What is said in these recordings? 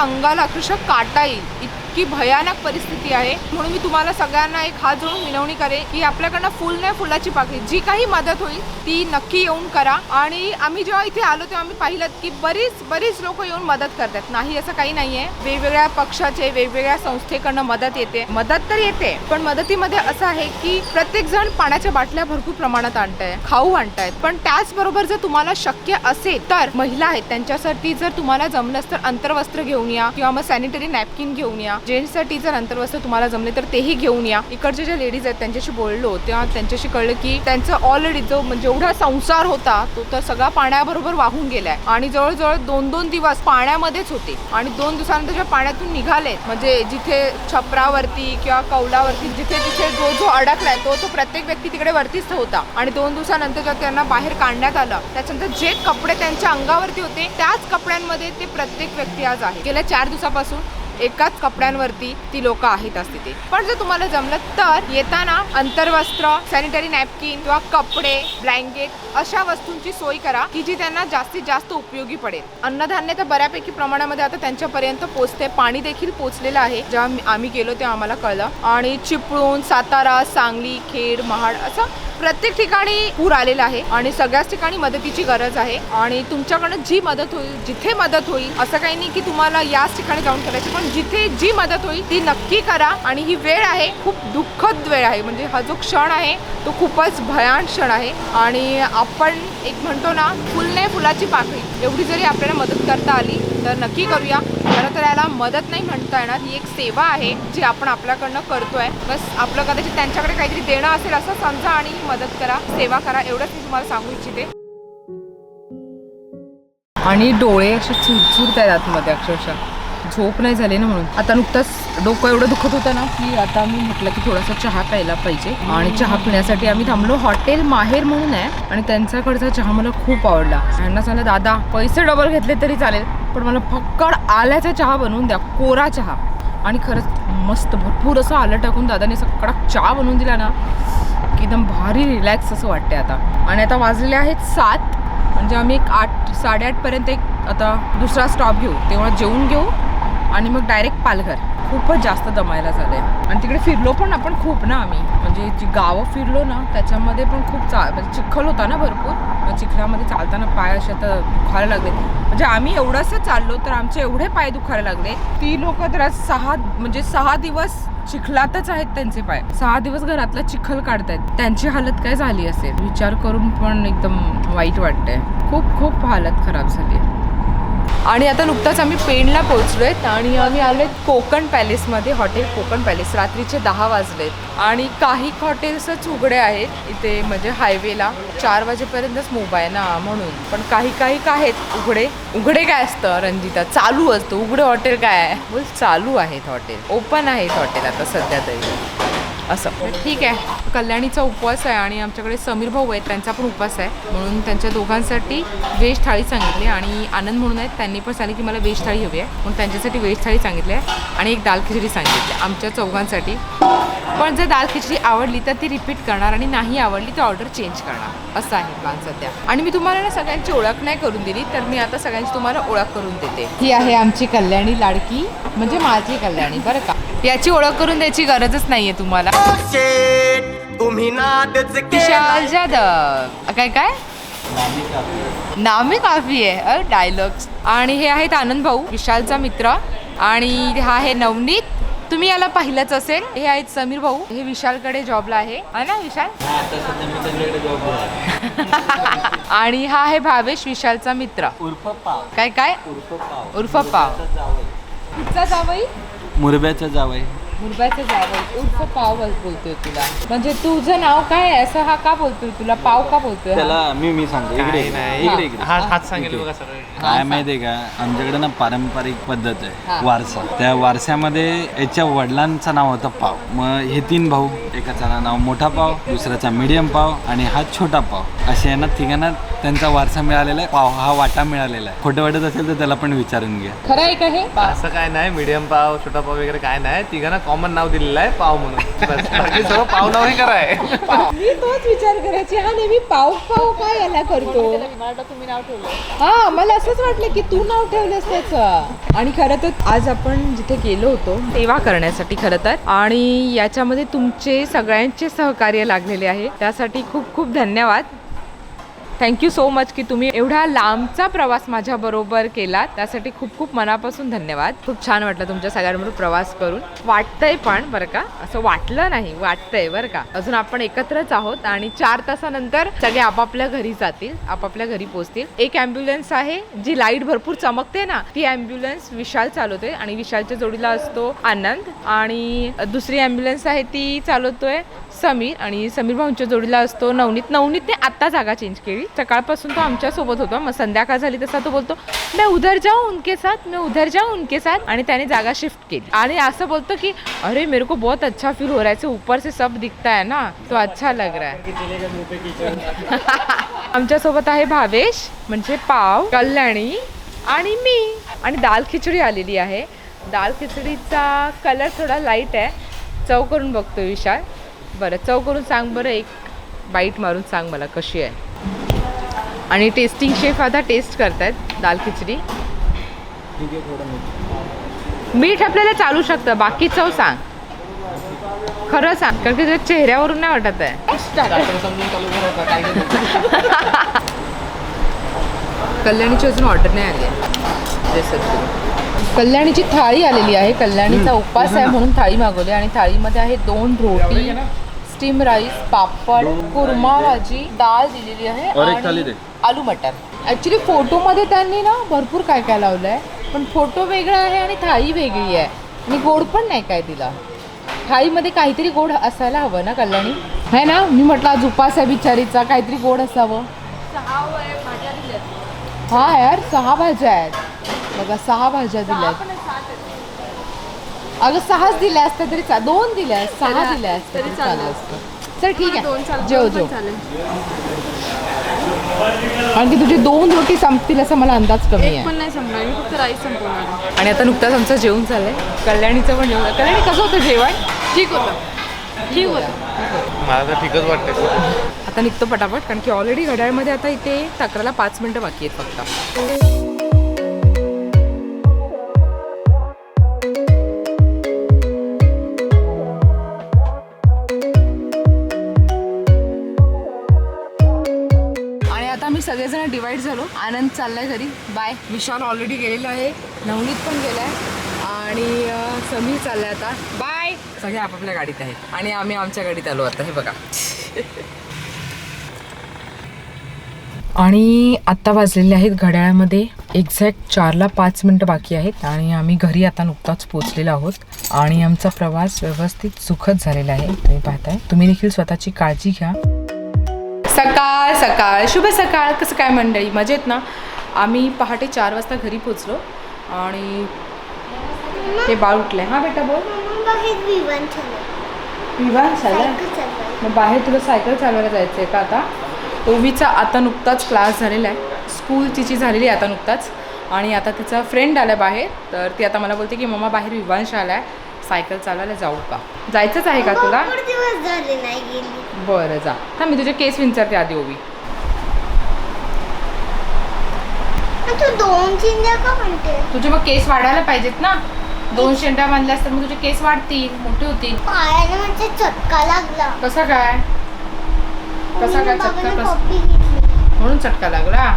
अंगाला अक्षरशः काटा येईल. इतकी भयानक परिस्थिती आहे. म्हणून मी तुम्हाला सगळ्यांना एक हात जोडून विनवणी करेन की आपल्याकडनं फुल नाही फुलाची पाकळी जी काही मदत होईल ती नक्की येऊन करा. आणि आम्ही जेव्हा इथे आलो तेव्हा आम्ही पाहिलं की बरीच बरीच लोक येऊन मदत करतात. नाही असं काही नाहीये. वेगवेगळ्या पक्षाचे वेगवेगळ्या संस्थेकडनं मदत येते. मदत तर येते पण मदतीमध्ये असं आहे की प्रत्येक जण पाण्याच्या बाटल्या भरपूर प्रमाणात आणताय खाऊ आणतायत पण त्याचबरोबर जर तुम्हाला शक्य असेल तर महिला आहेत त्यांच्यासाठी जर तुम्हाला जमलंच तर अंतर्वस्त्र घेऊन या किंवा मग सॅनिटरी नॅपकिन घेऊन या. जेंट्ससाठी जर अंतर्वस्त्र तुम्हाला जमले तर तेही घेऊन या. इकडच्या ज्या लेडीज आहेत त्यांच्याशी बोललो तेव्हा त्यांच्याशी कळलं की त्यांचं ऑलरेडी जो म्हणजे संसार होता तो तर सगळा पाण्याबरोबर वाहून गेलाय. आणि जवळजवळ दोन दोन दिवस पाण्यामध्येच होते. आणि दोन दिवसानंतर ज्या पाण्यातून निघाले म्हणजे जिथे छपरावरती किंवा कौलावरती जिथे जिथे जो जो अडकलाय तो तो प्रत्येक व्यक्ती तिकडे वरतीच होता. आणि दोन दिवसानंतर जेव्हा त्यांना बाहेर काढण्यात आलं त्याच्यानंतर जे कपडे त्यांच्या अंगावरती होते त्याच कपड्यांमध्ये ते प्रत्येक व्यक्ती आज आहे. गेल्या चार दिवसापासून एकाच कपड्यांवरती ती लोक आहेत आज तिथे पण जर तुम्हाला जमलं तर येताना अंतर्वस्त्र सॅनिटरी नॅपकिन किंवा कपडे ब्लँकेट अशा वस्तूंची सोय करा की जी त्यांना जास्तीत जास्त उपयोगी पडेल. अन्नधान्य तर बऱ्यापैकी प्रमाणामध्ये आता त्यांच्यापर्यंत पोचते. पाणी देखील पोचलेलं आहे. जेव्हा आम्ही गेलो तेव्हा आम्हाला कळलं. आणि चिपळूण सातारा सांगली खेड महाड असं प्रत्येक ठिकाणी पूर आलेला आहे आणि सगळ्याच ठिकाणी मदतीची गरज आहे आणि तुमच्याकडनं जी मदत होईल जिथे मदत होईल असं काही नाही की तुम्हाला याच ठिकाणी जाऊन करायची पण जिथे जी मदत होईल ती नक्की करा. आणि ही वेळ आहे खूप दुःखद वेळ आहे. म्हणजे हा जो क्षण आहे तो खूपच भयान क्षण आहे. आणि आपण एक म्हणतो ना फुलने फुलाची पाकळी. एवढी जरी आपल्याला मदत करता आली तर नक्की करूया. खरं तर याला मदत नाही म्हणता येणार. ही एक सेवा आहे जी आपण आपल्याकडनं करतोय. बस आपलं कदाचित त्यांच्याकडे काहीतरी देणं असेल असं समजा आणि मदत करा सेवा करा एवढंच मी तुम्हाला सांगू इच्छिते. आणि डोळे असे चुरचुरत आहेत आतमध्ये अक्षरशः. झोप नाही झाली ना म्हणून. आता नुकतंच डोकं एवढं दुखत होतं ना की आता मी म्हटलं की थोडासा चहा प्यायला पाहिजे. आणि चहा पिण्यासाठी आम्ही थांबलो हॉटेल माहेर म्हणून आहे. आणि त्यांच्याकडचा चहा मला खूप आवडला. यांना सांगितलं दादा पैसे डबल घेतले तरी चालेल पण मला फक्कड आल्याचा चहा बनवून द्या कोरा चहा. आणि खरंच मस्त भरपूर असं आलं टाकून दादाने असं कडक चहा बनवून दिला ना. की एकदम भारी रिलॅक्स असं वाटते आता. आणि आता वाजलेले आहेत सात. म्हणजे आम्ही एक आठ साडेआठपर्यंत एक आता दुसरा स्टॉप घेऊ. तेव्हा जेवून घेऊ. आणि मग डायरेक्ट पालघर. खूपच जास्त दमायला झालं आहे आणि तिकडे फिरलो पण आपण खूप ना आम्ही. म्हणजे जी गावं फिरलो ना त्याच्यामध्ये पण खूप चा म्हणजे चिखल होता ना भरपूर. मग चिखलामध्ये चालताना पाय असे तर दुखायला लागले. म्हणजे आम्ही एवढंसं चाललो तर आमचे एवढे पाय दुखायला लागले. ती लोक तर आज सहा म्हणजे सहा दिवस चिखलातच आहेत त्यांचे पाय. सहा दिवस घरातला चिखल काढतायत. त्यांची हालत काय झाली असेल? विचार करून पण एकदम वाईट वाटतंय. खूप खूप हालत खराब झाली आणि आता नुकताच आम्ही पेणला आहेत आणि आम्ही आलोय कोकण पॅलेसमध्ये हॉटेल कोकण पॅलेस. रात्रीचे दहा वाजलेत. आणि काही हॉटेल्सच उघडे आहेत. इथे म्हणजे हायवेला चार वाजेपर्यंतच मूव ना म्हणून. पण काही काही काय आहेत उघडे. उघडे काय असतं रंजिता? चालू असतं. उघडे हॉटेल काय आहे? बोल चालू आहेत हॉटेल. ओपन आहेत हॉटेल आता सध्या तरी. असं. ठीक आहे. कल्याणीचा उपवास आहे आणि आमच्याकडे समीर भाऊ आहेत त्यांचा पण उपवास आहे. म्हणून त्यांच्या दोघांसाठी व्हेज थाळी सांगितली आणि आनंद म्हणून आहेत त्यांनी पण सांगितलं की मला व्हेज थाळी हवी आहे. म्हणून त्यांच्यासाठी व्हेज थाळी सांगितली आहे आणि एक दाल खिचडी सांगितली आहे आमच्या चौघांसाठी. पण जर दाल खिचडी आवडली तर ती रिपीट करणार आणि नाही आवडली तर ऑर्डर चेंज करणार. असं आहे प्लॅन सध्या. आणि मी तुम्हाला ना सगळ्यांची ओळख नाही करून दिली तर मी आता सगळ्यांची तुम्हाला ओळख करून देते. ही आहे आमची कल्याणी लाडकी म्हणजे माझी कल्याणी बरं का? याची ओळख करून द्यायची गरजच नाहीये तुम्हाला. विशाल जाधव. काय काय? नामी काफी आहे. डायलॉग्स आणि हे आहेत आनंद भाऊ विशालचा मित्र. आणि हा आहे नवनीत. तुम्ही याला पाहिलंच असेल. हे आहेत समीर भाऊ. हे विशालकडे जॉबला आहे. है ना विशाल? आणि हा आहे भावेश विशालचा मित्र. उर्फ पाव. काय काय? उर्फ पाव. उर्फ पाव. कुठचा जावई? मुरब्याचं जावं मुरब्याचं जावं उर्फ पाव बोल- बोलतोय तुला. म्हणजे तुझं नाव काय आहे? असं हा का बोलतोय तुला? पाव का बोलतोय हा? त्याला मी मी सांगतो. इकडे काही इकडे. नाही. इकडे इकडे हात हात सांगेल बघा सरळ काय माहितीये का? आमच्याकडे ना पारंपरिक पद्धत हा. आहे वारसा. त्या वारशामध्ये याच्या वडिलांचं नाव होतं पाव. मग हे तीन भाऊ. एकाचं नाव मोठा पाव दुसऱ्याचा मीडियम पाव आणि हा छोटा पाव. असे आहे ना तिघांना त्यांचा वारसा मिळालेला आहे. पाव हा वाटा मिळालेला आहे. खोटं वाटत असेल तर त्याला पण विचारून घ्या. खरं आहे का हे? असं काय नाही. मीडियम पाव छोटा पाव वगैरे काय नाही. तिघांना कॉमन नाव दिलेलं आहे पाव म्हणून. बस. बाकी पाव नाव हे कराय मी तोच विचार करायची हा नेहमी पाव पाव काय याला करतो? हा मला असंच वाटलं की तू नाव ठेवलंस त्याचं. आणि खरं तर आज आपण जिथे गेलो होतो सेवा करण्यासाठी खरं तर. आणि याच्यामध्ये तुमचे सगळ्यांचे सहकार्य लागलेले आहे. त्यासाठी खूप खूप धन्यवाद. थँक्यू सो मच की तुम्ही एवढा लांबचा प्रवास माझ्याबरोबर केला त्यासाठी खूप खूप मनापासून धन्यवाद. खूप छान वाटलं तुमच्या सगळ्यांबरोबर प्रवास करून. वाटतंय पण बरं का असं वाटलं नाही वाटतंय बरं का. अजून आपण एकत्रच आहोत आणि चार तासानंतर सगळे आपापल्या घरी जातील आपापल्या घरी पोहोचतील. एक अँब्युलन्स आहे जी लाइट भरपूर चमकते ना ती ॲम्ब्युलन्स विशाल चालवते आणि विशालच्या जोडीला असतो आनंद. आणि दुसरी अँब्युलन्स आहे ती चालवतोय समीर आणि समीर भाऊंच्या जोडीला असतो नवनीत. नवनीतने आत्ता जागा चेंज केली. सकाळपासून तो आमच्यासोबत होता. मग संध्याकाळ झाली तसा तो बोलतो मैं उधर जाऊ उनके साथ मी उधर जाऊ उनके साथ. आणि त्याने जागा शिफ्ट केली. आणि असं बोलतो की अरे मेरे को बहुत अच्छा फील हो रहा है. ऊपर से सब दिखता है ना? तो अच्छा लग रहा है. आमच्यासोबत आहे भावेश म्हणजे पाव कल्याणी आणि मी. आणि दाल खिचडी आलेली आहे. दाल खिचडीचा कलर थोडा लाइट आहे. चव करून बघतो विशाल. बरं चव करून सांग बरं एक बाईट मारून सांग मला कशी आहे. आणि टेस्टिंग शेफ आता टेस्ट करतायत दाल खिचडी. मीठ आपल्याला चालू शकतं बाकी चव सांग. खरं सांग कारण की तुझ्या चेहऱ्यावरून नाही वाटत आहे. कल्याणीची अजून ऑर्डर नाही आली आहे. जय सद्गुरू कल्याणीची थाळी आलेली आहे. कल्याणीचा उपवास आहे म्हणून थाळी मागवली आणि थाळीमध्ये आहे दोन रोटी स्टीम राईस पापड कुर्मा भाजी डाळ दिलेली आहे और एक आणि थाली दे. आलू मटर. ॲक्च्युली फोटोमध्ये त्यांनी ना भरपूर काय काय लावलं आहे पण फोटो वेगळा आहे आणि थाळी वेगळी आहे. आणि गोड पण नाही काय तिला. थाळीमध्ये काहीतरी गोड असायला हवं ना कल्याणी? है ना? मी म्हटलं आज उपास आहे बिचारीचा. काहीतरी गोड असावं. हा यार सहा भाज्या आहेत. बघा सहा भाज्या दिल्यात. अगं सहाच दिल्या असत्या तरी चा दोन दिल्या सहा दिल्या असत्या तरी चाललं. असतं चल ठीक आहे. जेव जेव. कारण की तुझे दोन रोटी संपतील असं मला अंदाज कमी आहे. पण नाही संपणार मी फक्त राईस संपवणार आणि आता नुकताच आमचं जेवण झालंय. कल्याणीचं पण जेवण कल्याणी कसं होतं जेवण? ठीक होतं. ठीक होतं. मला तर ठीकच वाटते आता निघतो पटापट कारण की ऑलरेडी घड्याळमध्ये आता इथे तक्राला पाच मिनटं बाकी आहेत फक्त. सगळेजण डिवाइड झालो. आनंद चाललाय घरी. बाय विशाल ऑलरेडी गेलेला आहे. नवनीत पण गेलाय. आणि समीर चाललाय आता. बाय सगळे आपापल्या गाडीत आहेत. आणि आम्ही आमच्या गाडीत आलो आता. हे बघा. आणि आत्ता वाजलेले आहेत घड्याळामध्ये. एक्झॅक्ट चारला पाच मिनटं बाकी आहेत. आणि आम्ही घरी आता नुकताच पोचलेलो आहोत. आणि आमचा प्रवास व्यवस्थित सुखद झालेला आहे. तुम्ही पाहताय. तुम्ही देखील स्वतःची काळजी घ्या. सकाळ सकाळ. शुभ सकाळ. कसं काय मंडळी? मजेत ना? आम्ही पहाटे चार वाजता घरी पोचलो आणि ते बाळ उठलंय. हा बेटा बोल. विवान झालं? मग बाहेर तुला सायकल चालवायला जायचं आहे का आता? ओवीचा आता नुकताच क्लास झालेला आहे. स्कूल तिची झालेली आहे आता नुकताच. आणि आता तिचा फ्रेंड आला बाहेर. तर ती आता मला बोलते की मम्मा बाहेर विवांश आला आहे सायकल चालवायला जाऊ का? जायचंच आहे का तुला? बरं जा. हा मी तुझे केस विचारते आधी ओवी. तू दोन चिंध्या का म्हणते? तुझे मग केस वाढायला पाहिजेत ना? दोन शेंड्या बांधल्यास तर मग तुझे केस वाढतील मोठे होतील. म्हणजे चटका लागला. कसा काय? कसा काय चटका? कसा म्हणून चटका लागला?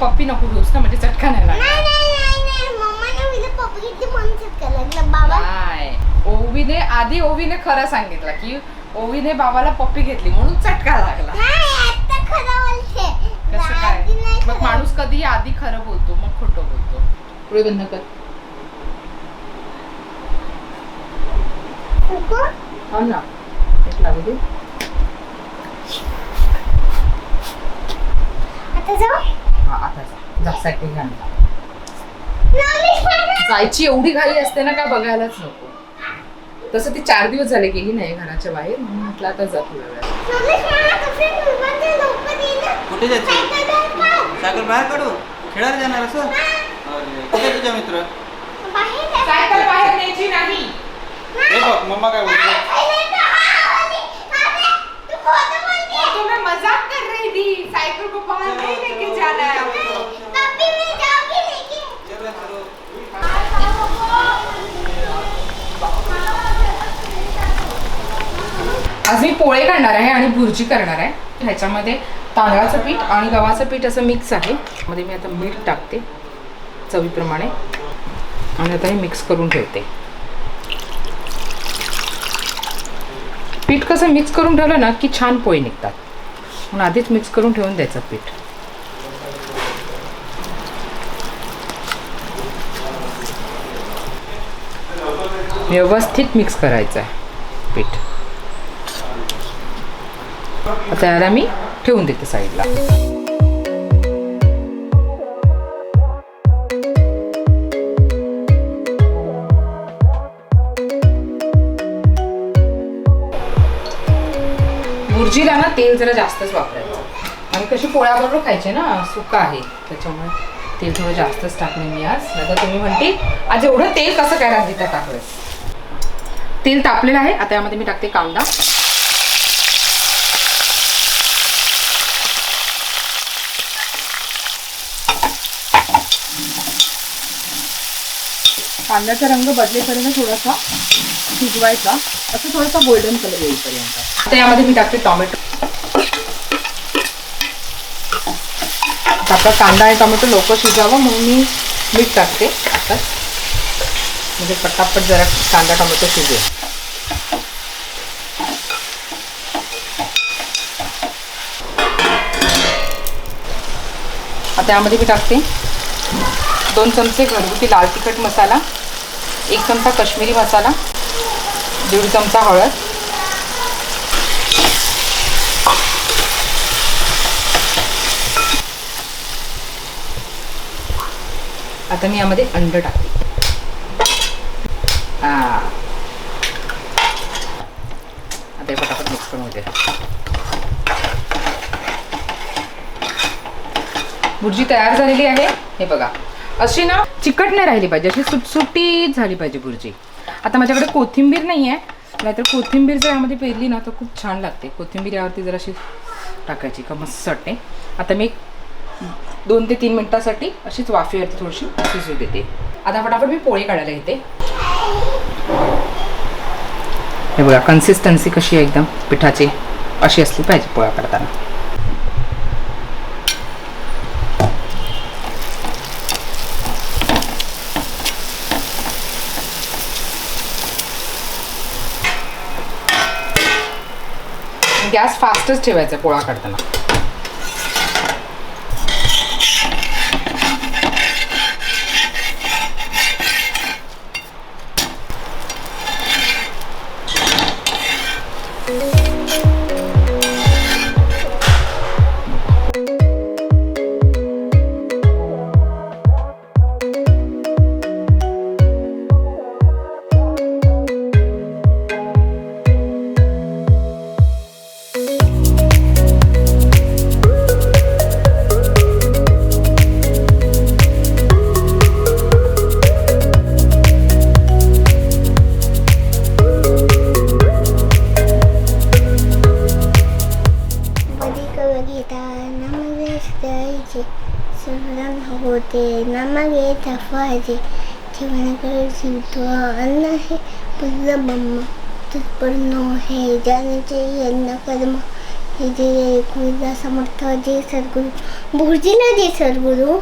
पप्पी नको घेऊस ना म्हणजे चटका नाही लागला म्हणून चटका लागला बाबा? नाही. ओवीने आधी ओवीने खरं सांगितलं की ओवीने बाबाला पप्पी घेतली म्हणून चटका लागला. नाही आता खरं बोलते. कसं काय? आधी नाही मग खरं. माणूस कधी आधी खरं बोलतो मग खोटं बोलतो. बंद कर कुकर हो ना. एक लागू दे. आता जाऊ? हा आता जा. जा setting घाल. जायची एवढी घाई असते ना का बघायलाच नको. तसं ती चार दिवस झाले गेली नाही घराच्या बाहेर म्हणून म्हटलं आता जा थोड्या वेळात कुठे जायचं? सायकल बाहेर काढू. खेळायला जाणार असं? अरे, कुठे तुझा मित्र? सायकल बाहेर न्यायची नाही. हे. बघ मम्मा काय बोलतो? मजाक कर रही थी. साइकिल को बाहर नहीं लेके जाना है आपको चलो चलो आज मी पोळे करणार आहे आणि भुर्जी करणार आहे. ह्याच्यामध्ये तांदळाचं पीठ आणि गव्हाचं पीठ असं मिक्स आहे. मध्ये मी आता मीठ टाकते चवीप्रमाणे. आणि आता हे मिक्स करून ठेवते. पीठ कसं मिक्स करून ठेवलं ना की छान पोहे निघतात. म्हणून आधीच मिक्स करून ठेवून द्यायचं पीठ. व्यवस्थित मिक्स करायचं आहे पीठ. आता याला मी ठेवून देते साईडला भुर्जीला ना तेल जरा जास्तच वापरायचं. आणि कशी पोळ्याबरोबर खायचे ना सुका आहे. त्याच्यामुळे तेल थोडं जास्तच टाकले मी आज. नाही तुम्ही म्हणते आज एवढं तेल कसं काय राधिका टाकलं तेल तापलेलं आहे. आता यामध्ये मी टाकते कांदा. कांद्याचा रंग बदलेपर्यंत थोडासा शिजवायचा. असं थोडासा गोल्डन कलर येईपर्यंत. आता यामध्ये मी टाकते टोमॅटो आता कांदा आणि टोमॅटो लवकर शिजावं म्हणून मी मीठ टाकते आता. म्हणजे पटापट जरा कांदा टोमॅटो शिजेल. आता यामध्ये मी टाकते दोन चमचे घरगुती लाल तिखट मसाला. एक चमचा कश्मीरी मसाला दीड चमचा हळद. आता मी यामध्ये अंड टाकते. हा. आता हे पटापट मिक्स करून होते भुर्जी तयार झालेली आहे. हे बघा. अशी ना चिकट नाही राहिली पाहिजे अशी सुटसुटीत झाली पाहिजे भुर्जी आता माझ्याकडे कोथिंबीर नाही आहे नाहीतर कोथिंबीर जर यामध्ये पेरली ना तर खूप छान लागते. कोथिंबीर यावरती जर अशी टाकायची का मस्त वाटते. आता मी दोन ते तीन मिनटासाठी अशीच वाफेवरती थोडीशी शिजू देते. आता फटाफट मी पोळी काढायला येते. हे बघा कन्सिस्टन्सी कशी आहे एकदम? पिठाची अशी असली पाहिजे पोळ्या करताना. गॅस फास्टच ठेवायचा पोळा काढताना जायचे सगळं होते नमगे तफायचे जीवनाकडे जीवतो अन्न हे पुढलं बम्म तत्पर्ण हे जाण्याचे यज्ञ कर्म हे जे कुळला समर्थ जे सद्गुरू भुर्जीला जे सद्गुरू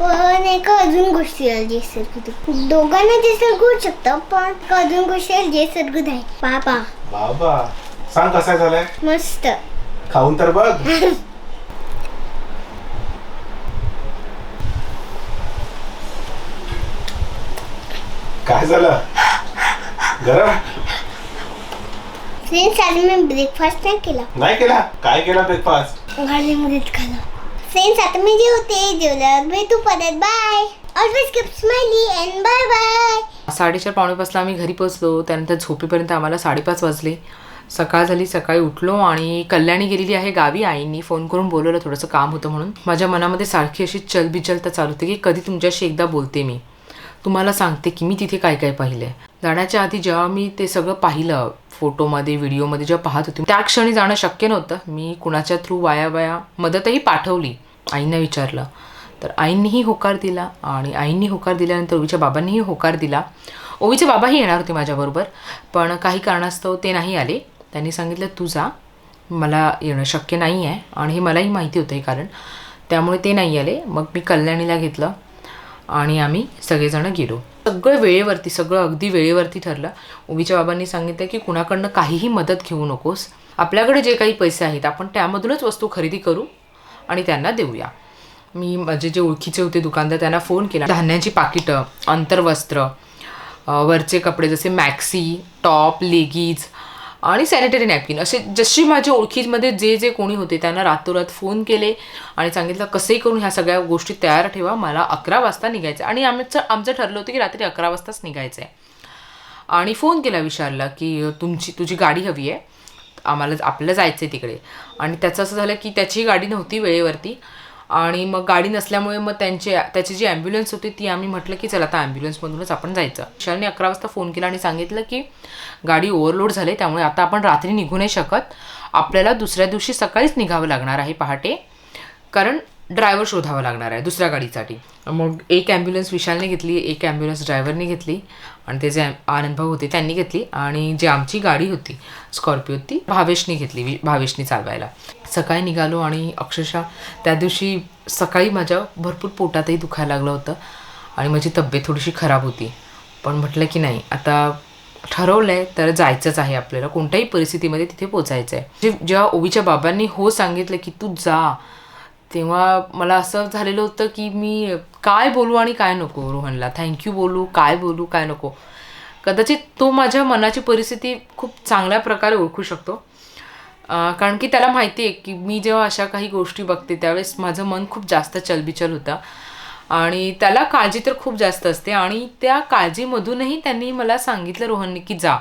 पण एका अजून गोष्टीला जे सद्गुरू दोघांना जे सद्गुरू शकतं पण एका अजून गोष्टीला जे सद्गुरू आहे बाबा बाबा सांग कसा झालाय मस्त खाऊन तर बघ काय झालं? गरम? फ्रेंड्स आज मी ब्रेकफास्ट नाही केला. नाही केला? काय केला ब्रेकफास्ट गाडीमध्येच खाला फ्रेंड्स आता मी जेवते जेवल्यावर भेटू परत. Bye always keep smiley and bye bye साडेचार पावणे पाचला आम्ही घरी पोचलो त्यानंतर झोपेपर्यंत आम्हाला साडेपाच वाजले. सकाळ झाली सकाळी उठलो आणि कल्याणी गेलेली आहे गावी. आईंनी फोन करून बोलवलं थोडंसं काम होतं म्हणून. माझ्या मनामध्ये सारखी अशी चलबिचलता चालू होती की कधी तुमच्याशी एकदा बोलते मी. तुम्हाला सांगते की मी तिथे काय काय पाहिलं आहे जाण्याच्या आधी जेव्हा मी ते सगळं पाहिलं फोटोमध्ये व्हिडिओमध्ये जेव्हा पाहत होते त्या क्षणी जाणं शक्य नव्हतं. मी कुणाच्या थ्रू वाया वाया मदतही पाठवली आईनं विचारलं. तर आईंनीही होकार दिला आणि आईंनी होकार दिल्यानंतर ओवीच्या बाबांनीही होकार दिला. ओवीचे बाबाही येणार होते माझ्याबरोबर पण काही कारणास्तव ते नाही आले. त्यांनी सांगितलं तू जा. मला येणं शक्य नाही आहे आणि हे मलाही माहिती होतं हे कारण त्यामुळे ते नाही आले. मग मी कल्याणीला घेतलं. आणि आम्ही सगळेजण गेलो. सगळं वेळेवरती सगळं अगदी वेळेवरती ठरलं. ओवीच्या बाबांनी सांगितलं की कुणाकडनं काहीही मदत घेऊ नकोस. आपल्याकडे जे काही पैसे आहेत आपण त्यामधूनच वस्तू खरेदी करू आणि त्यांना देऊया. मी माझे जे ओळखीचे होते दुकानदार त्यांना फोन केला. धान्याची पाकिटं अंतर्वस्त्र वरचे कपडे जसे मॅक्सी टॉप लेगीज आणि सॅनिटरी नॅपकिन असे जशी माझ्या ओळखीमध्ये जे जे कोणी होते त्यांना रातोरात फोन केले आणि सांगितलं कसंही करून ह्या सगळ्या गोष्टी तयार ठेवा मला अकरा वाजता निघायचं आणि आमचं आमचं ठरलं होतं की रात्री अकरा वाजताच निघायचं आहे आणि फोन केला विचारला की तुमची तुझी गाडी हवी आहे आम्हाला आपल्याला जायचं आहे तिकडे. आणि त्याचं असं झालं की त्याची गाडी नव्हती वेळेवरती. आणि मग गाडी नसल्यामुळे मग त्यांचे त्याची जी ॲम्ब्युलन्स होती ती आम्ही म्हटलं की चला आता ॲम्ब्युलन्समधूनच आपण जायचं. विशालने अकरा वाजता फोन केला आणि सांगितलं की गाडी ओव्हरलोड झाली त्यामुळे आता आपण रात्री निघू नाही शकत. आपल्याला दुसऱ्या दिवशी सकाळीच निघावं लागणार आहे पहाटे. कारण ड्रायव्हर शोधावा लागणार आहे दुसऱ्या गाडीसाठी. मग? एक ॲम्ब्युलन्स विशालने घेतली एक ॲम्ब्युलन्स ड्रायव्हरने घेतली आणि ते जे आनंद भाऊ होते त्यांनी घेतली आणि जी आमची गाडी होती स्कॉर्पिओ ती भावेशनी घेतली वि- भावेशनी चालवायला. सकाळी निघालो आणि अक्षरशः त्या दिवशी सकाळी माझ्या भरपूर पोटातही दुखायला लागलं होतं आणि माझी तब्येत थोडीशी खराब होती. पण म्हटलं की नाही आता ठरवलं आहे तर जायचंच आहे आपल्याला. कोणत्याही परिस्थितीमध्ये तिथे पोचायचं आहे जे जेव्हा ओवीच्या बाबांनी हो सांगितलं की तू जा तेव्हा मला असं झालेलं होतं की मी काय बोलू आणि काय नको रोहनला. थँक्यू बोलू काय बोलू काय नको. कदाचित तो माझ्या मनाची परिस्थिती खूप चांगल्या प्रकारे ओळखू शकतो. कारण की त्याला माहिती आहे की मी जेव्हा अशा काही गोष्टी बघते त्यावेळेस माझं मन खूप जास्त चलबिचल होतं. आणि त्याला काळजी तर खूप जास्त असते आणि त्या काळजीमधूनही त्यांनी मला सांगितलं रोहनने की जा.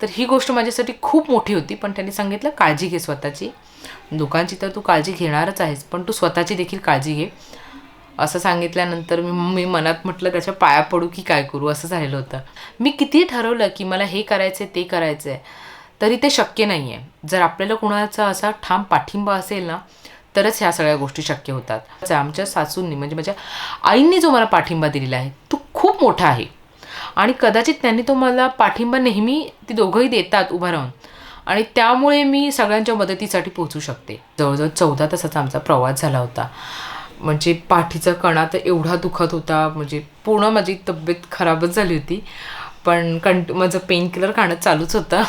तर ही गोष्ट माझ्यासाठी खूप मोठी होती पण त्यांनी सांगितलं काळजी घे स्वतःची. लोकांची तर तू काळजी घेणारच आहेस पण तू स्वतःची देखील काळजी घे. असं सांगितल्यानंतर मी मी मनात म्हटलं त्याच्या पाया पडू की काय करू असं झालेलं होतं. मी किती ठरवलं की मला हे करायचं आहे ते करायचं आहे तरी ते शक्य नाही आहे जर आपल्याला कोणाचा असा ठाम पाठिंबा असेल ना तरच ह्या सगळ्या गोष्टी शक्य होतात. आमच्या सासूंनी म्हणजे माझ्या आईंनी जो मला पाठिंबा दिलेला आहे तो खूप मोठा आहे. आणि कदाचित त्यांनी तो मला पाठिंबा नेहमी ती दोघंही देतात उभं राहून. आणि त्यामुळे मी सगळ्यांच्या मदतीसाठी पोहोचू शकते. जवळजवळ चौदा तासाचा आमचा प्रवास झाला होता. म्हणजे पाठीचा कणा तर एवढा दुखत होता. म्हणजे पूर्ण माझी तब्येत खराबच झाली होती. पण कंट माझं पेन किलर खाणं चालूच होतं.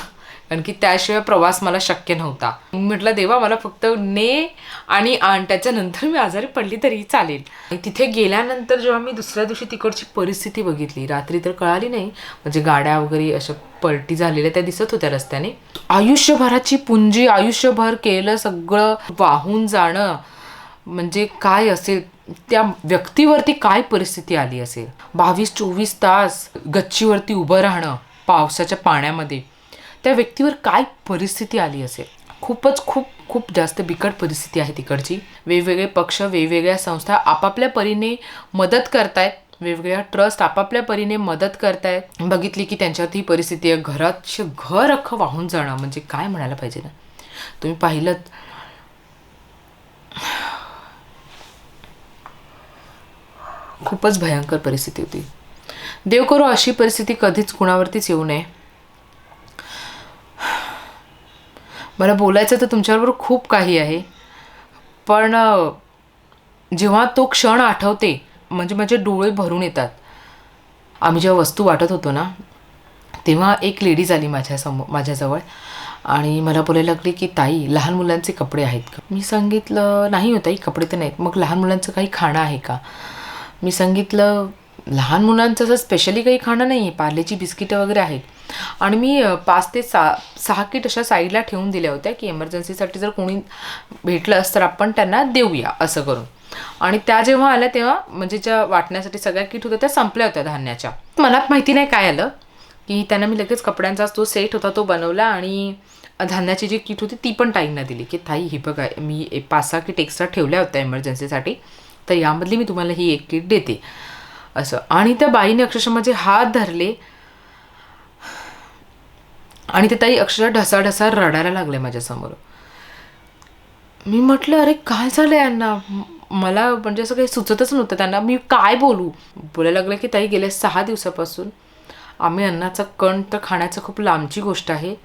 कारण की त्याशिवाय प्रवास मला शक्य नव्हता. मी म्हटलं देवा मला फक्त ने आणि आण त्याच्यानंतर मी आजारी पडली तरी चालेल. आणि तिथे गेल्यानंतर जेव्हा मी दुसऱ्या दिवशी तिकडची परिस्थिती बघितली रात्री तर कळाली नाही म्हणजे गाड्या वगैरे अशा पलटी झालेल्या त्या दिसत होत्या रस्त्याने. आयुष्यभराची पुंजी आयुष्यभर केलं सगळं वाहून जाणं म्हणजे काय असेल त्या व्यक्तीवरती काय परिस्थिती आली असेल? बावीस चोवीस तास गच्चीवरती उभं राहणं पावसाच्या पाण्यामध्ये. त्या व्यक्तीवर काय परिस्थिती आली असेल? खूपच खूप खूप जास्त बिकट परिस्थिती आहे तिकडची. वेगवेगळे पक्ष वेगवेगळ्या संस्था आपापल्या परीने मदत करतायत. वेगवेगळ्या ट्रस्ट आपापल्या परीने मदत करतायत. बघितली की त्यांच्यात ही परिस्थिती आहे. घरात घर अख्खं वाहून जाणं म्हणजे काय म्हणायला पाहिजे ना? तुम्ही पाहिलं खूपच भयंकर परिस्थिती होती. देव करो अशी परिस्थिती कधीच कुणावरतीच येऊ नये. मला बोलायचं तर तुमच्याबरोबर खूप काही आहे. पण जेव्हा तो क्षण आठवते म्हणजे माझे डोळे भरून येतात. आम्ही जेव्हा वस्तू वाटत होतो ना तेव्हा एक लेडीज आली माझ्यासमोर माझ्याजवळ आणि मला बोलायला लागली की ताई लहान मुलांचे कपडे आहेत का? मी सांगितलं नाही हो कपडे तर नाहीत. मग लहान मुलांचं काही खाणं आहे का? मी सांगितलं लहान मुलांचं असं स्पेशली काही खाणं नाही आहे पार्लेची बिस्किटं वगैरे आहेत. आणि मी पाच ते सा सहा किट अशा साईडला ठेवून दिल्या होत्या की एमर्जन्सीसाठी जर कोणी भेटलंच तर आपण त्यांना देऊया असं करून. आणि त्या जेव्हा आल्या तेव्हा म्हणजे ज्या वाटण्यासाठी सगळ्या किट होत्या त्या संपल्या होत्या धान्याच्या. मला माहिती नाही काय आलं की त्यांना मी लगेच कपड्यांचा जो सेट होता तो बनवला आणि धान्याची जी किट होती ती पण ताईंना दिली की ताई ही बघा मी पाच सहा किट एक्स्ट्रा ठेवल्या होत्या एमर्जन्सीसाठी तर यामधली मी तुम्हाला ही एक किट देते. असं. आणि त्या बाईने अक्षरशः माझे हात धरले आणि ते ताई अक्षरशः ढसा ढसा रडायला लागले माझ्यासमोर. मी म्हटलं अरे काय झालं यांना? मला म्हणजे असं काही सुचतच नव्हतं त्यांना. मी काय बोलू? बोलायला लागलं की ताई गेल्या सहा दिवसापासून आम्ही अन्नाचा कण तर खाण्याचं खूप लांबची गोष्ट आहे.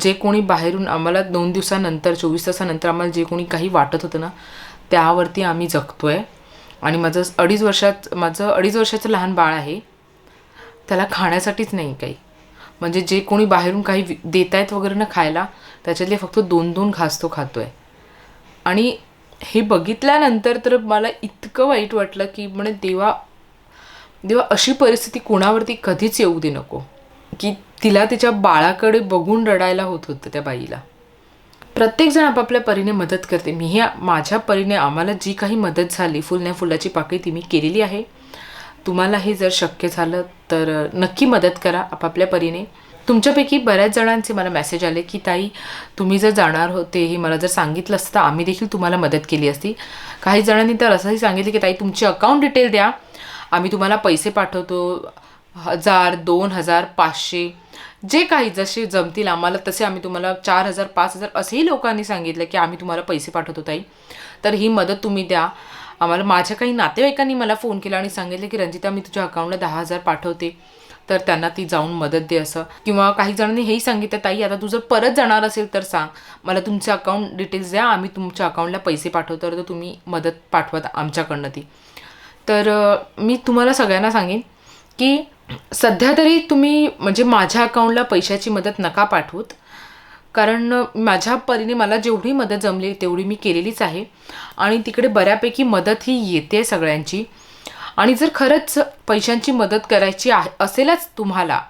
जे कोणी बाहेरून आम्हाला दोन दिवसानंतर चोवीस तासानंतर आम्हाला जे कोणी काही वाटत होतं ना त्यावरती आम्ही जगतो आहे आणि माझं अडीच वर्षात माझं अडीच वर्षाचं लहान बाळ आहे. त्याला खाण्यासाठीच नाही काही. म्हणजे जे कोणी बाहेरून काही देत आहेत वगैरे ना खायला त्याच्यातले फक्त दोन दोन घास तो खातो आहे आणि हे बघितल्यानंतर तर मला इतकं वाईट वाटलं की म्हणे देवा देवा अशी परिस्थिती कोणावरती कधीच येऊ दे नको. की तिला तिच्या बाळाकडे बघून रडायला होत होतं त्या बाईला. प्रत्येकजण आपापल्या परीने मदत करते. मी हे माझ्या परीने आम्हाला जी काही मदत झाली फुलण्या फुलाची पाकळी ती मी केलेली आहे. तुम्हाला हे जर शक्य झालं तर नक्की मदत करा आपापल्या परीने. तुमच्यापैकी बऱ्याच जणांचे मला मेसेज आले की ताई तुम्ही जर जाणार होते हे मला जर सांगितलं असतं तर आम्ही देखील तुम्हाला मदत केली असती. काही जणांनी तर असंही सांगितलं की ताई तुमची अकाउंट डिटेल द्या. आम्ही तुम्हाला पैसे पाठवतो हजार दोन हजार पाचशे. जे काही जसे जमतील आम्हाला तसे आम्ही तुम्हाला चार हजार पाच हजार असेही लोकांनी सांगितलं की आम्ही तुम्हाला पैसे पाठवतो ताई. तर ही मदत तुम्ही द्या. आम्हाला माझ्या काही नातेवाईकांनी मला फोन केला आणि सांगितलं की रंजिता मी तुझ्या अकाउंटला दहा हजार पाठवते. तर त्यांना ती जाऊन मदत दे असं. किंवा काही जणांनी हेही सांगितलं ताई आता तू जर परत जाणार असेल तर सांग. मला तुमचे अकाउंट डिटेल्स द्या आम्ही तुमच्या अकाउंटला पैसे पाठवतो. तर तुम्ही मदत पाठवत आमच्याकडनं ती. तर मी तुम्हाला सगळ्यांना सांगेन की सध्या तरी तुम्ही म्हणजे माझ्या अकाउंटला पैशाची मदत नका पाठवूत. कारण माझ्या परीने मला जेवढी मदत जमली तेवढी मी केलेलीच आहे. आणि तिकडे बऱ्यापैकी मदत ही येते सगळ्यांची. आणि जर खरंच पैशांची मदत करायची आहे असेलच तुम्हाला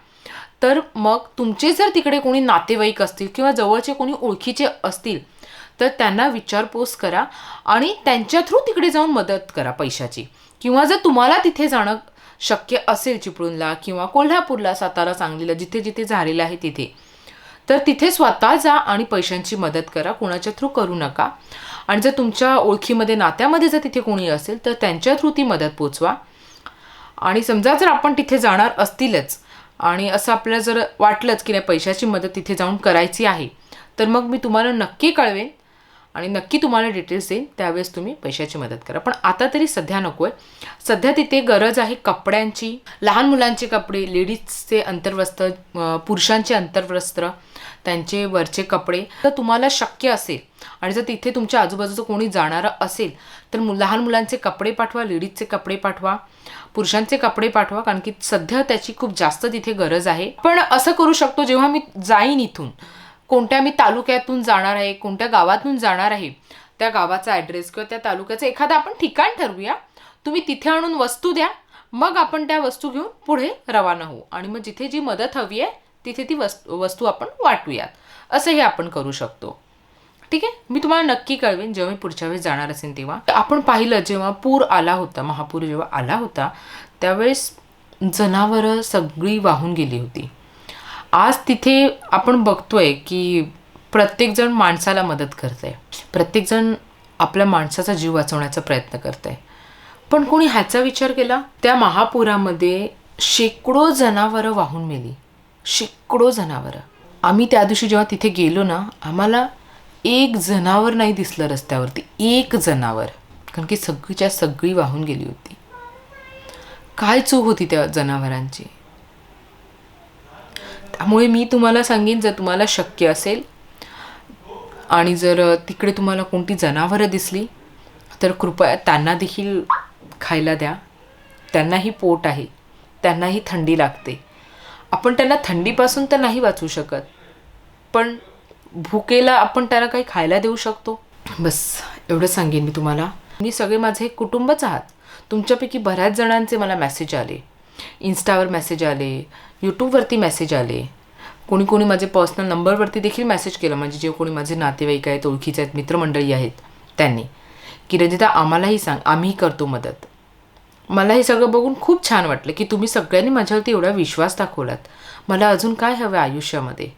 तर मग तुमचे जर तिकडे कोणी नातेवाईक असतील किंवा जवळचे कोणी ओळखीचे असतील तर त्यांना विचारपूस करा आणि त्यांच्या थ्रू तिकडे जाऊन मदत करा पैशाची. किंवा जर तुम्हाला तिथे जाणं शक्य असेल चिपळूणला किंवा कोल्हापूरला सातारा सांगलीला जिथे जिथे झालेलं आहे तिथे तर तिथे स्वतः जा आणि पैशांची मदत करा कोणाच्या थ्रू करू नका. आणि जर तुमच्या ओळखीमध्ये नात्यामध्ये जर तिथे कोणी असेल तर त्यांच्या थ्रू ती मदत पोचवा. आणि समजा जर आपण तिथे जाणार असतीलच आणि असं आपल्याला जर वाटलंच की नाही पैशाची मदत तिथे जाऊन करायची आहे तर मग मी तुम्हाला नक्की कळवेन आणि नक्की तुम्हाला डिटेल्स देईन. त्यावेळेस तुम्ही पैशाची मदत करा. पण आता तरी सध्या नको आहे सध्या तिथे गरज आहे कपड्यांची लहान मुलांचे कपडे लेडीजचे अंतर्वस्त्र पुरुषांचे अंतर्वस्त्र त्यांचे वरचे कपडे तर तुम्हाला शक्य असेल आणि जर तिथे तुमच्या आजूबाजूचं कोणी जाणारं असेल तर मु लहान मुलांचे कपडे पाठवा लेडीजचे कपडे पाठवा पुरुषांचे कपडे पाठवा कारण की सध्या त्याची खूप जास्त तिथे गरज आहे. पण असं करू शकतो जेव्हा मी जाईन इथून. कोणत्या मी तालुक्यातून जाणार आहे कोणत्या गावातून जाणार आहे त्या गावाचा ॲड्रेस किंवा त्या तालुक्याचं एखादं आपण ठिकाण ठरवूया. तुम्ही तिथे आणून वस्तू द्या मग आपण त्या वस्तू घेऊन पुढे रवाना होऊ. आणि मग जिथे जी मदत हवी आहे तिथे ती वस्तू वस्तू आपण वाटूयात. असंही आपण करू शकतो. ठीक आहे? मी तुम्हाला नक्की कळवेन जेव्हा मी पुढच्या वेळेस जाणार असेल तेव्हा. आपण पाहिलं जेव्हा पूर आला होता महापूर जेव्हा आला होता त्यावेळेस जनावरं सगळी वाहून गेली होती. आज तिथे आपण बघतोय की प्रत्येकजण माणसाला मदत करत आहे प्रत्येकजण आपल्या माणसाचा जीव वाचवण्याचा प्रयत्न करत आहे पण कोणी ह्याचा विचार केला? त्या महापुरामध्ये शेकडो जनावरं वाहून मेली. शेकडो जनावरं. आम्ही त्या दिवशी जेव्हा तिथे गेलो ना आम्हाला एक जनावर नाही दिसलं रस्त्यावरती एक जनावर. कारण की सगळीच्या सगळी वाहून गेली होती. काय चूक होती त्या जनावरांची? त्यामुळे मी तुम्हाला सांगेन जर तुम्हाला शक्य असेल आणि जर तिकडे तुम्हाला कोणती जनावरं दिसली तर कृपया त्यांना देखील खायला द्या. त्यांनाही पोट आहे. त्यांनाही थंडी लागते. आपण त्यांना थंडीपासून तर नाही वाचू शकत. पण भुकेला आपण त्याला काही खायला देऊ शकतो. बस एवढं सांगेन मी तुम्हाला. मी सगळे माझे कुटुंबच आहात. तुमच्यापैकी बऱ्याच जणांचे मला मेसेज आले. इन्स्टावर मेसेज आले. यूट्यूबवरती मेसेज आले. कोणी कोणी माझे पर्सनल नंबरवरती देखील मेसेज केलं. म्हणजे जे कोणी माझे नातेवाईक आहेत ओळखीचे आहेत मित्रमंडळी आहेत त्यांनी. की रंजिता आम्हालाही सांग. आम्हीही करतो मदत. मला हे सगळं बघून खूप छान वाटलं की तुम्ही सगळ्यांनी माझ्यावरती एवढा विश्वास दाखवलात. मला अजून काय हवं आयुष्यामध्ये?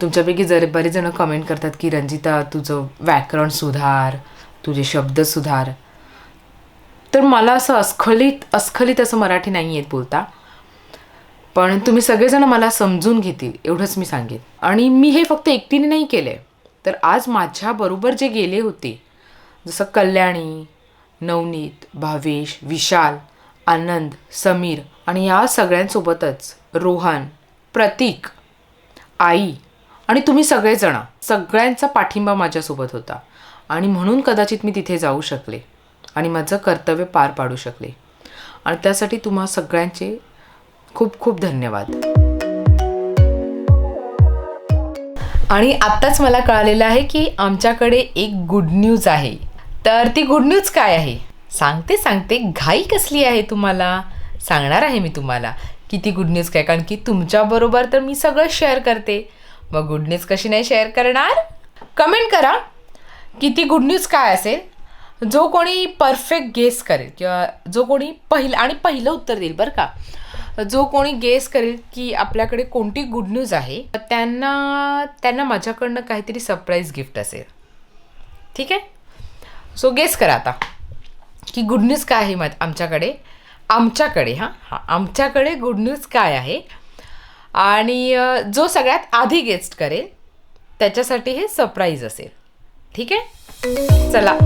तुमच्यापैकी जर बरेच जणं कमेंट करतात की रंजिता तुझं व्याकरण सुधार तुझे शब्द सुधार. तर मला असं अस्खलित अस्खलित असं मराठी नाही येत बोलता. पण तुम्ही सगळेजण मला समजून घेतील एवढंच मी सांगेन. आणि मी हे फक्त एकटीने नाही केलं आहे तर आज माझ्याबरोबर जे गेले होते जसं कल्याणी नवनीत भावेश विशाल आनंद समीर आणि या सगळ्यांसोबतच रोहन प्रतीक आई आणि तुम्ही सगळेजण सगळ्यांचा पाठिंबा माझ्यासोबत होता आणि म्हणून कदाचित मी तिथे जाऊ शकले आणि माझं कर्तव्य पार पाडू शकले. आणि त्यासाठी तुम्हा सगळ्यांचे खूप खूप धन्यवाद. आणि आत्ताच मला कळालेलं आहे की आमच्याकडे एक गुड न्यूज आहे. तर ती गुड न्यूज काय आहे? सांगते सांगते घाई कसली आहे तुम्हाला? सांगणार आहे मी तुम्हाला. किती गुड न्यूज काय? कारण की तुमच्याबरोबर तर मी सगळं शेअर करते. मग गुड न्यूज कशी नाही शेअर करणार? कमेंट करा. किती गुड न्यूज काय असेल? जो कोणी परफेक्ट गेस करेल किंवा जो कोणी पहिलं आणि पहिलं उत्तर देईल बरं का. जो कोणी गेस करेल की आपल्याकडे कोणती गुड न्यूज आहे त्यांना त्यांना माझ्याकडनं काहीतरी सरप्राईज गिफ्ट असेल. ठीक आहे? सो गेस करा आता. की गुड न्यूज काय आहे मा आमच्याकडे? आमच्याकडे हां? हां आमच्याकडे गुड न्यूज काय आहे? आणि जो सगळ्यात आधी गेस्ट करेल त्याच्यासाठी हे सरप्राईज असेल. ठीक आहे? चला.